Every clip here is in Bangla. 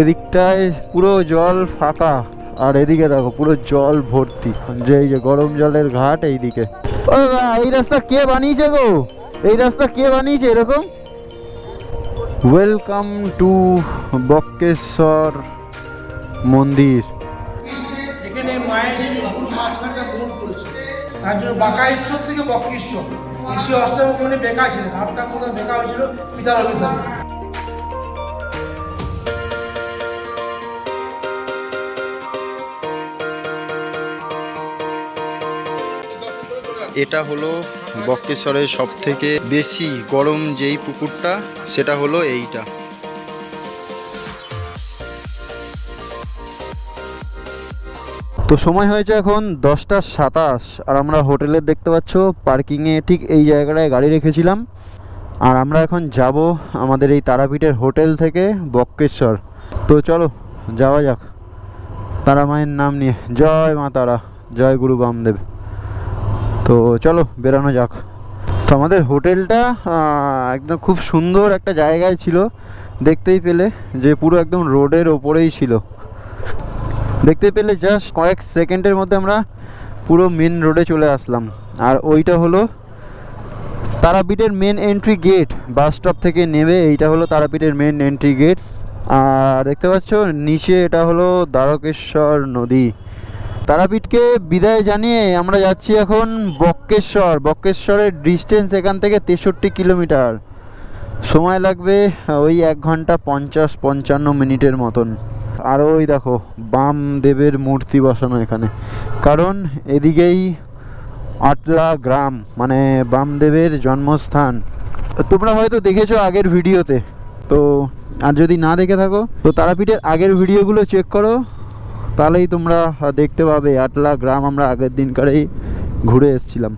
এদিকটায় পুরো জল ফাঁকা, আর এদিকে দেখো পুরো জল ভর্তি। যে এই যে গরম জলের ঘাট এইদিকে। এই রাস্তা কে বানিয়েছে গো? এই রাস্তা কে বানিয়েছে এরকম? ওয়েলকাম টু বক্কেশ্বর মন্দির। এখানে মায়ের করেছে, তার জন্য বাঁকা ঈশ্বর থেকে সে বেকা বেকা হয়েছিল পিতার অভিশাপ। এটা হলো বক্কেশ্বরের সব থেকে বেশি গরম যেই পুকুরটা, সেটা হলো এইটা। তো সময় হয়েছে এখন দশটা সাতাশ, আর আমরা হোটেলের দেখতে পাচ্ছ, পার্কিংয়ে ঠিক এই জায়গাটায় গাড়ি রেখেছিলাম। আর আমরা এখন যাব আমাদের এই তারাপীঠের হোটেল থেকে বক্কেশ্বর তো চলো, যাওয়া যাক। তারা মায়ের নাম নিয়ে। জয় মা তারা, জয় গুরু বামদেব। তো চলো বেরানো যাক। তো আমাদের হোটেলটা একদম খুব সুন্দর একটা জায়গায় ছিল, দেখতেই পেলে যে পুরো একদম রোডের ওপরেই ছিল। দেখতে পেলে জাস্ট কয়েক সেকেন্ডের মধ্যে আমরা পুরো মেন রোডে চলে আসলাম। আর ওইটা হলো তারাপীঠের main entry gate bus stop থেকে নেমে এইটা হলো তারাপীঠের মেন এন্ট্রি গেট আর দেখতে পাচ্ছ, নিচে এটা হলো দ্বারকেশ্বর নদী। তারাপীঠকে বিদায় জানিয়ে আমরা যাচ্ছি এখন বক্কেশ্বর। বক্কেশ্বরের ডিস্টেন্স এখান থেকে তেষট্টি কিলোমিটার। সময় লাগবে ওই এক ঘণ্টা পঞ্চাশ, পঞ্চান্ন মিনিটের মতন। আর ওই দেখো, বামদেবের মূর্তি বসানো এখানে। কারণ এদিকেই আটলা গ্রাম মানে বামদেবের জন্মস্থান। তোমরা হয়তো দেখেছ আগের ভিডিওতে। তো, আর যদি না দেখে থাকো, তো তারাপীঠের আগের ভিডিওগুলো চেক করো। তাহলেই তোমরা দেখতে পাবে আটলা গ্রাম আমরা আগের দিনকারেই ঘুরে এসেছিলাম।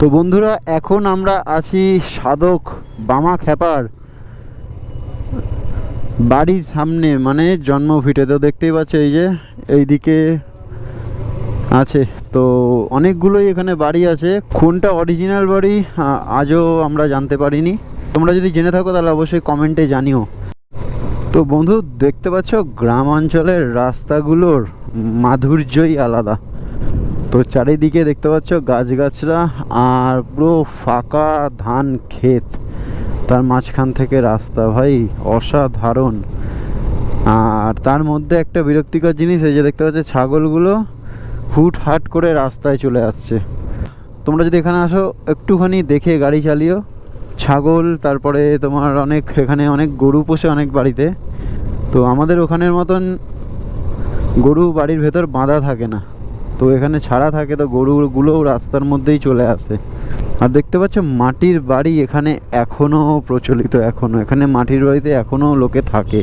তো বন্ধুরা, এখন আমরা আছি সাধক বামা খেপার বাড়ির সামনে মানে জন্মভিটে। তো দেখতেই পাচ্ছ এই যে, এইদিকে আছে। তো অনেকগুলোই এখানে বাড়ি আছে। কোনটা অরিজিনাল বাড়ি আজও আমরা জানতে পারিনি। তোমরা যদি জেনে থাকো, তাহলে অবশ্যই কমেন্টে জানিও। তো বন্ধু, দেখতে পাচ্ছ গ্রাম অঞ্চলের রাস্তাগুলোর মাধুর্যই আলাদা। তো চারিদিকে দেখতে পাচ্ছ গাছগাছরা আর পুরো ফাঁকা ধান ক্ষেত। তার মাঝখান থেকে রাস্তা ভাই, অসাধারণ। আর তার মধ্যে একটা বিরক্তিকর জিনিস, এই যে দেখতে পাচ্ছ ছাগলগুলো হুট হাট করে রাস্তায় চলে আসছে। তোমরা যদি এখানে আসো, একটুখানি দেখে গাড়ি চালিও। ছাগল, তারপরে তোমার অনেক, এখানে অনেক গরু পোষে অনেক বাড়িতে। তো আমাদের ওখানের মতন গরু বাড়ির ভেতর বাঁধা থাকে না। তো এখানে ছাড়া থাকে তো গরুগুলোও রাস্তার মধ্যেই চলে আসে। আর দেখতে পাচ্ছ, মাটির বাড়ি এখানে এখনও প্রচলিত এখনও এখানে মাটির বাড়িতে এখনও লোকে থাকে।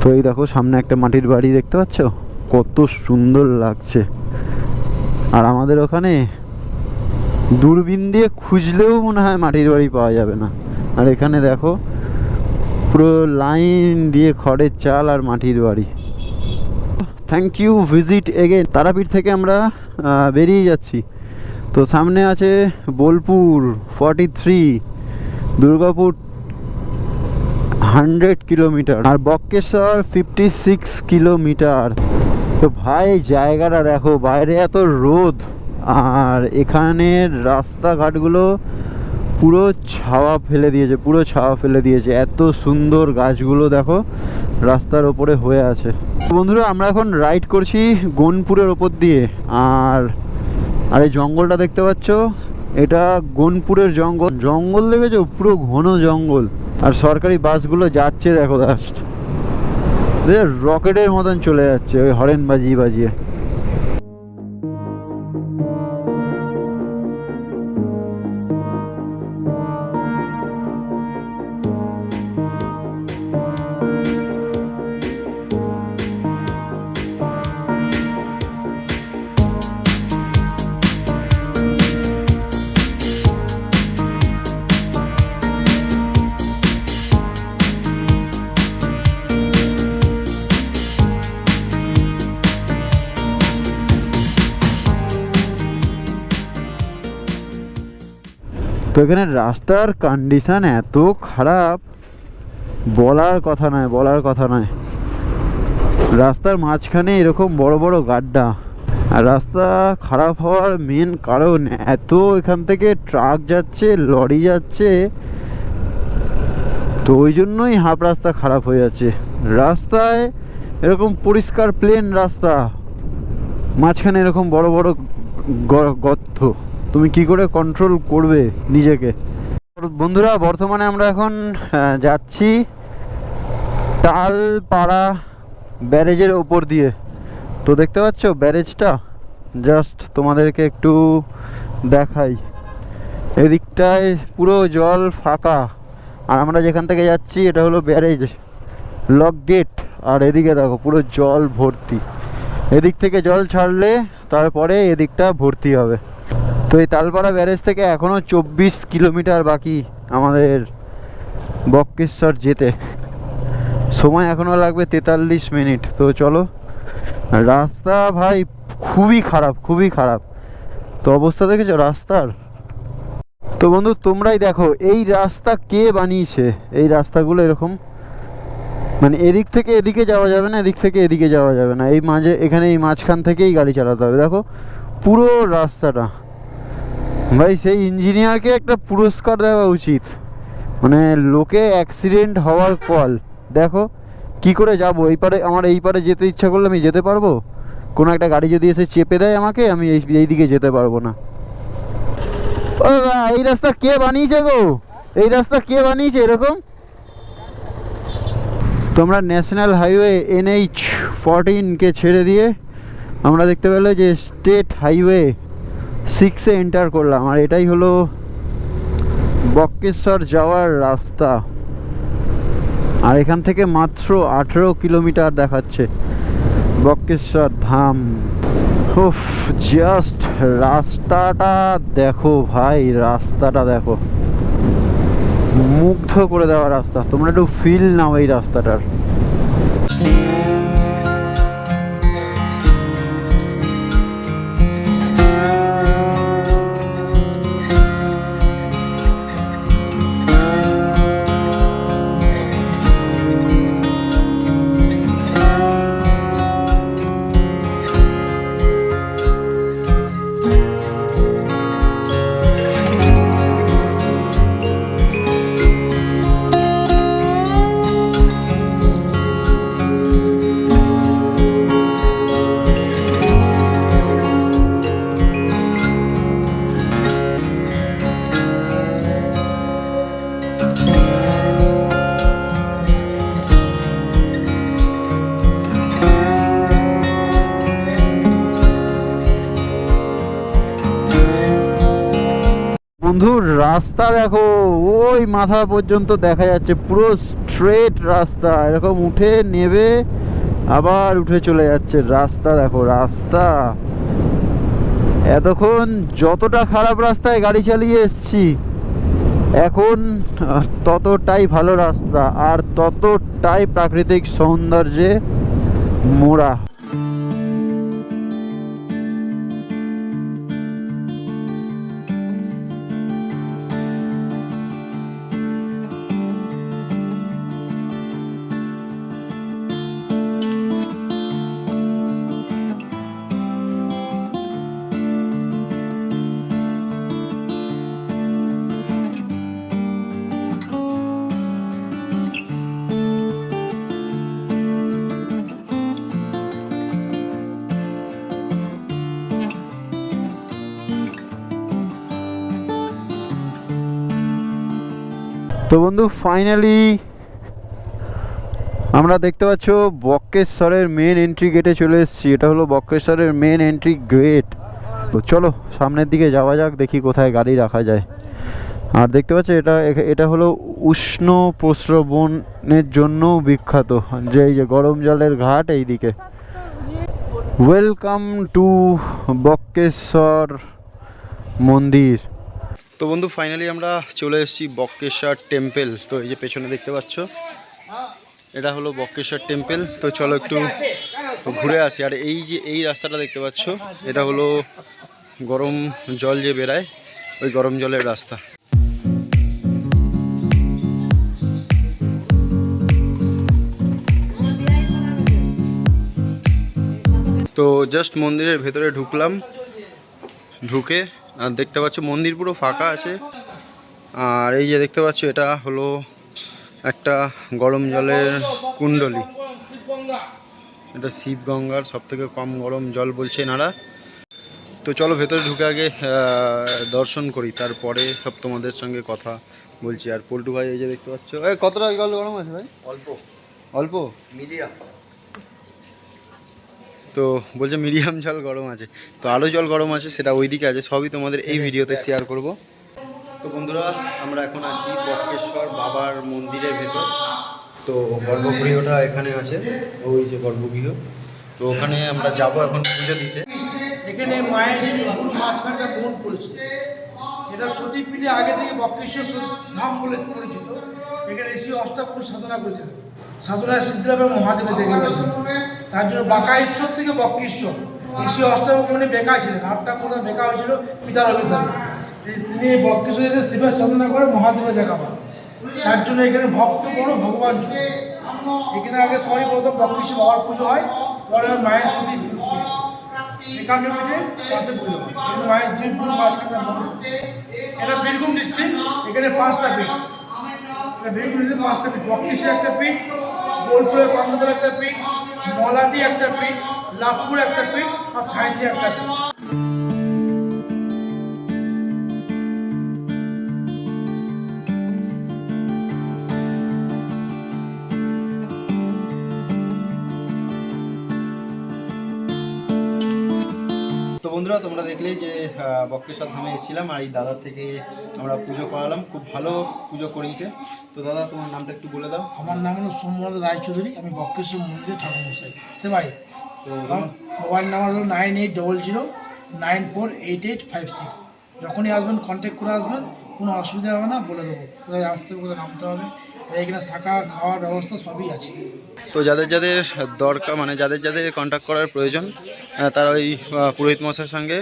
তো এই দেখো, সামনে একটা মাটির বাড়ি দেখতে পাচ্ছ? কত সুন্দর লাগছে। আর আমাদের ওখানে দূরবীন দিয়ে খুঁজলেও মনে হয় মাটির বাড়ি পাওয়া যাবে না। আর এখানে দেখো, পুরো লাইন দিয়ে খড়ের চাল আর মাটির বাড়ি। Thank you visit again Tarapith থেকে আমরা বেরিয়ে যাচ্ছি। তো সামনে আছে Bolpur forty three Durgapur hundred kilometre আর বক্কেশ্বর ফিফটি সিক্স কিলোমিটার তো ভাই, জায়গাটা দেখো, বাইরে এত রোদ। আর এখানের রাস্তাঘাটগুলো পুরো ছাওয়া ফেলে দিয়েছে, পুরো ছাওয়া ফেলে দিয়েছে। এত সুন্দর গাছগুলো দেখো, রাস্তার ওপরে হয়ে আছে। বন্ধুরা, আমরা এখন রাইড করছি গনপুরের ওপর দিয়ে। আর আর এই জঙ্গলটা দেখতে পাচ্ছ? এটা গনপুরের জঙ্গল। জঙ্গল দেখেছ? পুরো ঘন জঙ্গল। আর সরকারি বাসগুলো যাচ্ছে দেখো জাস্ট রকেটের মতন চলে যাচ্ছে, ওই হরেন বাজিয়ে বাজিয়ে। তো এখানে রাস্তার কন্ডিশন এত খারাপ, বলার কথা নয়, বলার কথা নয়। রাস্তার মাঝখানে এরকম বড় বড় গাড্ডা। আর রাস্তা খারাপ হওয়ার মেন কারণ, এত এখান থেকে ট্রাক যাচ্ছে লরি যাচ্ছে, তো ওই জন্যই হাফ রাস্তা খারাপ হয়ে যাচ্ছে। রাস্তায় এরকম পরিষ্কার প্লেন রাস্তা, মাঝখানে এরকম বড় বড় গর্ত। তুমি কি করে কন্ট্রোল করবে নিজেকে? বন্ধুরা, বর্তমানে আমরা এখন যাচ্ছি টালপাড়া ব্যারেজের ওপর দিয়ে। তো দেখতে পাচ্ছ ব্যারেজটা? জাস্ট তোমাদেরকে একটু দেখাই। এদিকটায় পুরো জল ফাঁকা। আর আমরা যেখান থেকে যাচ্ছি, এটা হলো ব্যারেজ লক গেট। আর এদিকে দেখো, পুরো জল ভর্তি। এদিক থেকে জল ছাড়লে তারপরে এদিকটা ভর্তি হবে। তো এই তালপাড়া ব্যারেজ থেকে এখনও চব্বিশ কিলোমিটার বাকি আমাদের বক্রেশ্বর যেতে। সময় এখনও লাগবে তেতাল্লিশ মিনিট। তো চলো, রাস্তা ভাই খুবই খারাপ খুবই খারাপ। তো অবস্থা দেখেছ রাস্তার? তো বন্ধু, তোমরাই দেখো, এই রাস্তা কে বানিয়েছে? এই রাস্তাগুলো এরকম। মানে এদিক থেকে এদিকে যাওয়া যাবে না, এদিক থেকে এদিকে যাওয়া যাবে না। এই মাঝে, এখানে এই মাঝখান থেকেই গাড়ি চালাতে হবে। দেখো, পুরো রাস্তাটা। ভাই, সেই ইঞ্জিনিয়ারকে একটা পুরস্কার দেওয়া উচিত। মানে লোকে অ্যাক্সিডেন্ট হওয়ার কল দেখো, কি করে যাব? এই পারে, আমার এই পারে যেতে ইচ্ছা করলে আমি যেতে পারব? কোনো একটা গাড়ি যদি এসে চেপে দেয় আমাকে, আমি এই এই দিকে যেতে পারব না। ও এই রাস্তা কে বানিয়েছে গো? এই রাস্তা কে বানিয়েছে এরকম? তোমরা ন্যাশনাল হাইওয়ে এনএইচ ফরটিনকে ছেড়ে দিয়ে, আমরা দেখতে পেলে যে স্টেট হাইওয়ে সিক্সে এন্টার করলাম। আর এটাই হলো বক্রেশ্বর যাওয়ার রাস্তা। আর এখান থেকে মাত্র আঠেরো কিলোমিটার দেখাচ্ছে বক্রেশ্বর ধাম। উফ জাস্ট রাস্তাটা দেখো ভাই, রাস্তাটা দেখো। মুগ্ধ করে দেওয়া রাস্তা। তোমরা একটু ফিল নাও এই রাস্তাটার। রাস্তা দেখো, ওই মাথা পর্যন্ত দেখা যাচ্ছে পুরো স্ট্রেট রাস্তা। এরকম উঠে নেবে, আবার উঠে চলে যাচ্ছে। রাস্তা দেখো, রাস্তা। এতক্ষণ যতটা খারাপ রাস্তায় গাড়ি চালিয়ে এসছি, এখন ততটাই ভালো রাস্তা আর ততটাই প্রাকৃতিক সৌন্দর্যে মোড়া। তো বন্ধু ফাইনালি আমরা দেখতে পাচ্ছ বক্কেশ্বরের মেন এন্ট্রি গেটে চলে এসেছি। এটা হলো বক্কেশ্বরের মেন এন্ট্রি গেট তো চলো, সামনের দিকে যাওয়া যাক, দেখি কোথায় গাড়ি রাখা যায়। আর দেখতে পাচ্ছ, এটা এটা হলো উষ্ণ প্রস্রবণের জন্য বিখ্যাত। যে এই যে গরম জলের ঘাট এই দিকে ওয়েলকাম টু বক্কেশ্বর মন্দির। তো বন্ধু ফাইনালি আমরা চলে এসেছি বক্কেশ্বর টেম্পল তো এই যে পেছনে দেখতে পাচ্ছ, এটা হলো বক্কেশ্বর টেম্পল তো চলো একটু ঘুরে আসি। আর এই যে, এই রাস্তাটা দেখতে পাচ্ছ, এটা হলো গরম জল যে বেরায়, ওই গরম জলের রাস্তা। তো জাস্ট মন্দিরের ভেতরে ঢুকলাম, ঢুকে আর দেখতে পাচ্ছ মন্দির পুরো ফাঁকা আছে। আর এই যে দেখতে পাচ্ছ এটা হলো একটা গরম জলের কুণ্ডলী। এটা শিব গঙ্গার সব থেকে কম গরম জল বলছে এনারা। তো চলো ভেতরে ঢুকে আগে দর্শন করি তারপরে সব তোমাদের সঙ্গে কথা বলছি। আর পল্টু ভাই এই যে দেখতে পাচ্ছ কতটা জল গরম আছে ভাই? অল্প। অল্প? মিডিয়াম। তো বলছে মিডিয়াম জল গরম আছে। তো আরও জল গরম আছে, সেটা ওই দিকে আছে, সবই তোমাদের এই ভিডিওতে শেয়ার করব। তো বন্ধুরা, আমরা এখন আছি বক্রেশ্বর বাবার মন্দিরের ভেতর। তো গর্ভগৃহটা এখানে আছে, ওই যে গর্ভগৃহ। তো ওখানে আমরা যাব এখন পুজো দিতে। এখানে মায়ের মাঝখানটা বোন পড়েছে। এটা সতীপীঠে আগে থেকে বক্রেশ্বর ধাম বলে পরিচিত। এখানে এসে অষ্টাপুর সাধনা করেছিল সাধনায় সিদ্ধিলাভে মহাদেবে দেখে গেছেন। তার জন্য বাঁকা ঈশ্বর থেকে বক্রেশ্বর এসে অষ্টাপমণি বেকা ছিলেন আটটা মতো বেকা হয়েছিল পিতার অভিশাপে। তিনি বক্রেশ্বরীতে শিবের সাধনা করে মহাদেবে দেখা পান। তার জন্য এখানে ভক্ত বড় ভগবান এখানে আগে সবাই প্রথম বক্রেশ্বর বাবার পুজো হয়, পরে মায়ের পাশে পুজো। হয়। কিন্তু মায়ের দুই। এটা বীরভূম ডিস্ট্রিক্ট এখানে পাঁচটা পিঠ। এটা বীরভূম ডিস্ট্রিক্ট পাঁচটা পিঠ। বক্রেশ্বর একটা পিঠ বোলপুরের কর্ণদল একটা পিঠ মলাটি একটা পিঠ, লাভপুর একটা পিঠ আর সাঁইথি একটা পিঠ। বন্ধুরা, তোমরা দেখলেই যে বক্রেশ্বর ধামে এসেছিলাম আর এই দাদা থেকে আমরা পুজো করালাম। খুব ভালো পুজো করিয়েছে তো দাদা তোমার নামটা একটু বলে দাও। আমার নাম হলো সোমনাথ রায়চৌধুরী আমি বক্রেশ্বর মন্দিরে ঠাকুর মশাই সেবাই তো মোবাইল নাম্বার হলো nine eight double zero nine four eight eight five six যখনই আসবেন কন্ট্যাক্ট করে আসবেন কোনো অসুবিধা হবে না বলে দেবো। কোথায় আসতে হবে কোথায় নামতে হবে এখানে থাকা, খাওয়ার ব্যবস্থা সবই আছে। তো যাদের যাদের দরকার মানে যাদের যাদের কন্ট্যাক্ট করার প্রয়োজন তারা ওই পুরোহিত মশাইয়ের সঙ্গে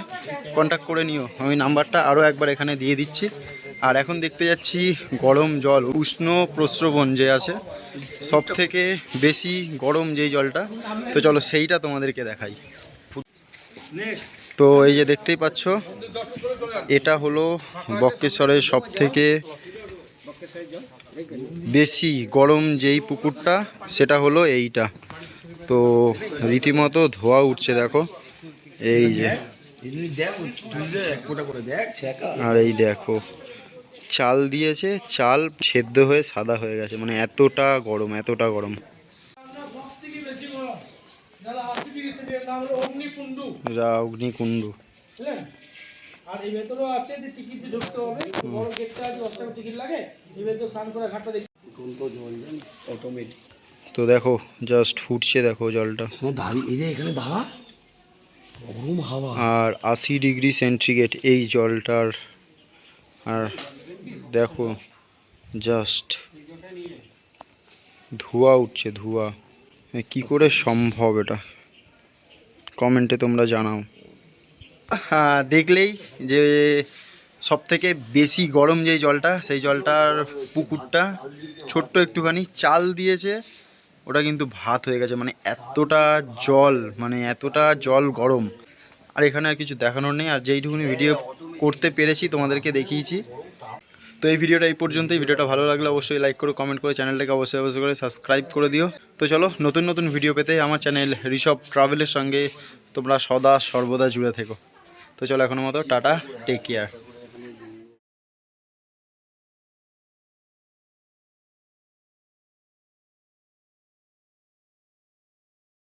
কন্ট্যাক্ট করে নিও। আমি নাম্বারটা আরও একবার এখানে দিয়ে দিচ্ছি। আর এখন দেখতে যাচ্ছি গরম জল, উষ্ণ প্রস্রবণ যে আছে সব থেকে বেশি গরম যেই জলটা, তো চলো সেইটা তোমাদেরকে দেখাই। তো এই যে দেখতেই পাচ্ছ, এটা হলো বক্রেশ্বরের সব থেকে বেশি গরম যেই পুকুরটা, সেটা হলো এইটা। তো রীতিমতো ধোয়া উঠছে, দেখো। এই যে। আর এই দেখো, চাল দিয়েছে, চাল সেদ্ধ হয়ে সাদা হয়ে গেছে। মানে এতটা গরম এতটা গরম। অগ্নিকুণ্ডু। আর এই ভেতরেও আছে যে টিকিট ঢুকতে হবে। বড় গেটটা আছে দশ টাকা টিকিট লাগে। তো দেখো। জাস্ট ফুটছে দেখো জলটা। দাঁড়িয়ে এই যে এখানে দাঁড়া। গরম হাওয়া। আর আশি ডিগ্রি সেন্টিগ্রেড এই জলটার। আর দেখো জাস্ট ধোঁয়া উঠছে ধোঁয়া। এ কি করে সম্ভব এটা? কমেন্টে তোমরা জানাও। হ্যাঁ দেখলেই যে সব থেকে বেশি গরম যেই জলটা, সেই জলটার পুকুরটা ছোট্ট একটুখানি চাল দিয়েছে, ওটা কিন্তু ভাত হয়ে গেছে। মানে এতটা জল মানে এতটা জল গরম। আর এখানে আর কিছু দেখানোর নেই। আর যেইটুকুনি ভিডিও করতে পেরেছি, তোমাদেরকে দেখিয়েছি। তো এই ভিডিওটা এই পর্যন্তই। ভিডিওটা ভালো লাগলে অবশ্যই লাইক করো কমেন্ট করে চ্যানেলটাকে অবশ্যই অবশ্যই করে সাবস্ক্রাইব করে দিও। তো চলো, নতুন নতুন ভিডিও পেতে আমার চ্যানেল ঋষভ ট্রাভেলের সঙ্গে তোমরা সদা সর্বদা জুড়ে থেকো। তো চলো এখনও মতো, টাটা টেক কেয়ার